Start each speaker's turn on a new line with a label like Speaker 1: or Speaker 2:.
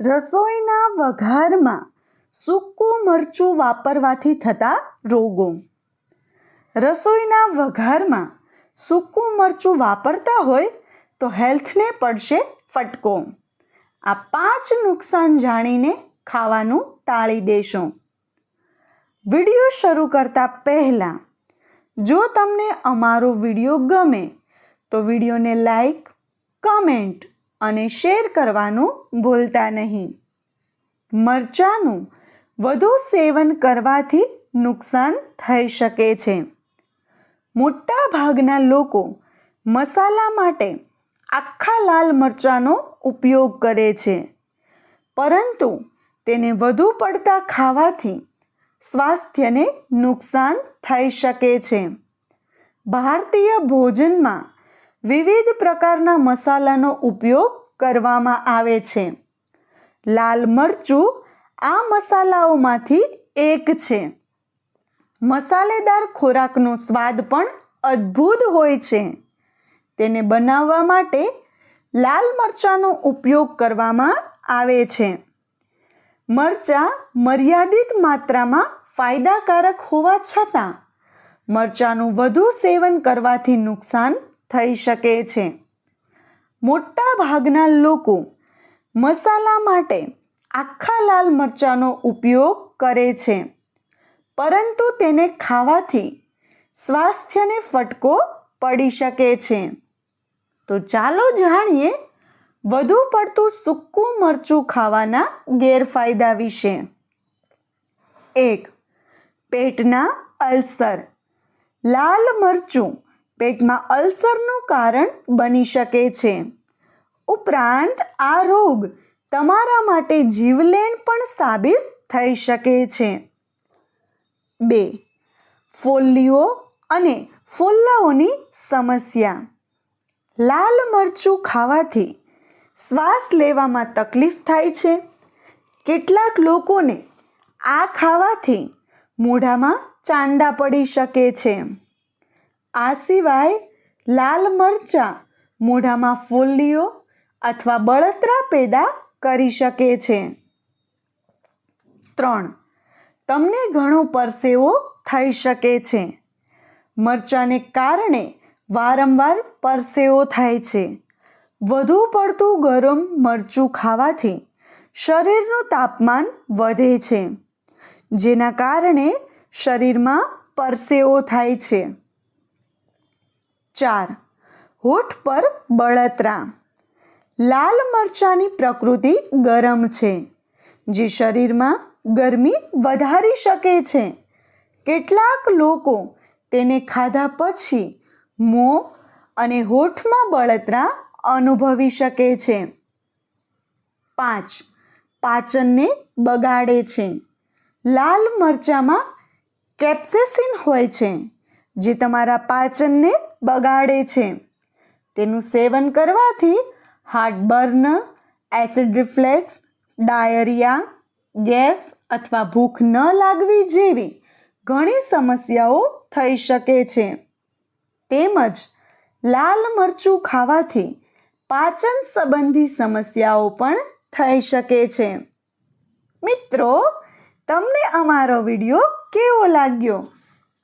Speaker 1: રસોઈના વઘારમાં સૂકું મરચું વાપરવાથી થતા રોગો. રસોઈના વઘારમાં સૂકું મરચું વાપરતા હોય તો હેલ્થને પડશે ફટકો. આ પાંચ નુકસાન જાણીને ખાવાનું ટાળી દેશો. વીડિયો શરૂ કરતા પહેલાં, જો તમને અમારો વીડિયો ગમે, તો વિડીયોને લાઈક, કમેન્ટ અને શેર કરવાનું ભૂલતા નહીં. મરચાંનું વધુ સેવન કરવાથી નુકસાન થઈ શકે છે. મોટા ભાગના લોકો મસાલા માટે આખા લાલ મરચાંનો ઉપયોગ કરે છે. પરંતુ તેને વધુ પડતા ખાવાથી સ્વાસ્થ્યને નુકસાન થઈ શકે છે. ભારતીય ભોજનમાં વિવિધ પ્રકારના મસાલાનો ઉપયોગ કરવામાં આવે છે. લાલ મરચું આ મસાલાઓમાંથી એક છે. મસાલેદાર ખોરાકનો સ્વાદ પણ અદ્ભુત હોય છે. તેને બનાવવા માટે લાલ મરચાંનો ઉપયોગ કરવામાં આવે છે. મરચાં મર્યાદિત માત્રામાં ફાયદાકારક હોવા છતાં, મરચાંનું વધુ સેવન કરવાથી નુકસાન થઈ શકે છે. મોટા ભાગના લોકો મસાલા માટે આખા લાલ મરચાંનો ઉપયોગ કરે છે, પરંતુ તેને ખાવાથી સ્વાસ્થ્યને ફટકો પડી શકે છે. તો ચાલો જાણીએ વધુ પડતું સૂકું મરચું ખાવાના ગેરફાયદા વિશે. એક, પેટના અલ્સર. લાલ મરચું પેટમાં અલ્સરનું કારણ બની શકે છે. ઉપરાંત, આ રોગ તમારા માટે જીવલેણ પણ સાબિત થઈ શકે છે. બે, ફોલ્લીઓ અને ફોલ્લાઓની સમસ્યા. લાલ મરચું ખાવાથી શ્વાસ લેવામાં તકલીફ થાય છે. કેટલાક લોકોને આ ખાવાથી મોઢામાં ચાંદા પડી શકે છે. આ સિવાય લાલ મરચાં મોઢામાં ફોલ્લીઓ અથવા બળતરા પેદા કરી શકે છે. ત્રણ. તમને ઘણો પરસેવો થઈ શકે છે. મરચાંને કારણે વારંવાર પરસેવો થાય છે. વધુ પડતું ગરમ મરચું ખાવાથી શરીરનું તાપમાન વધે છે, જેના કારણે શરીરમાં પરસેવો થાય છે. ચાર. હોઠ પર બળતરા. લાલ મરચાંની પ્રકૃતિ ગરમ છે, જે શરીરમાં ગરમી વધારી શકે છે. કેટલાક લોકો તેને ખાધા પછી મોં અને હોઠમાં બળતરા અનુભવી શકે છે. પાંચ. પાચનને બગાડે છે. લાલ મરચાંમાં કેપ્સેસિન હોય છે. જે તમારા પાચનને બગાડે છે. તેનું સેવન કરવાથી heartburn acid reflux, diarrhoea, gas અથવા ભૂખ ન લાગવી જેવી ઘણી સમસ્યાઓ થઈ શકે છે. તેમજ લાલ મરચું ખાવાથી પાચન સંબંધી સમસ્યાઓ પણ થઈ શકે છે. મિત્રો, તમને અમારો વીડિયો કેવો લાગ્યો?